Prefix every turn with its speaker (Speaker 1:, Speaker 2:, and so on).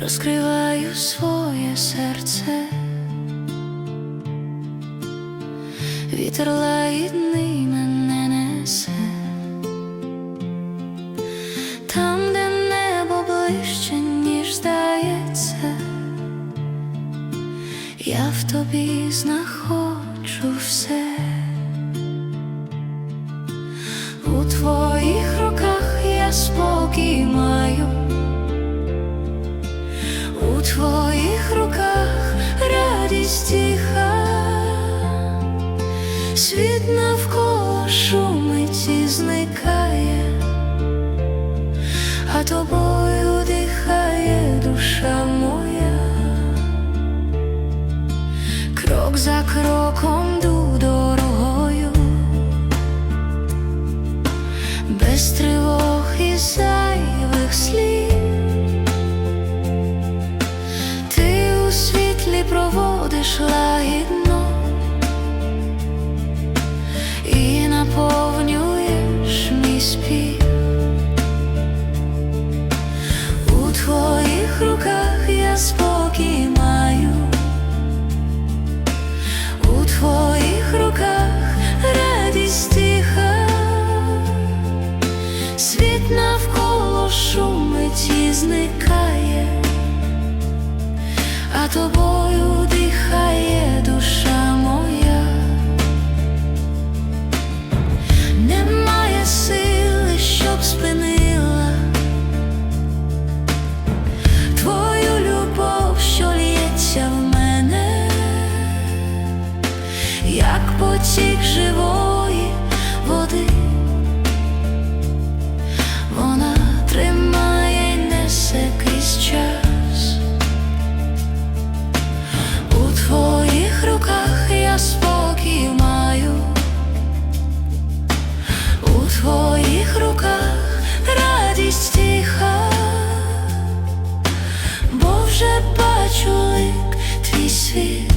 Speaker 1: розкриваю своє серце, вітер лагідний мене несе, там, де небо ближче, ніж здається, я в тобі знаходжу все. Тобою дихає душа моя, крок за кроком ду дорогою. Без тривог і зайвих слів. Ти у світлі проводиш лагідно Світ навколо шумить зникає, а тобою tears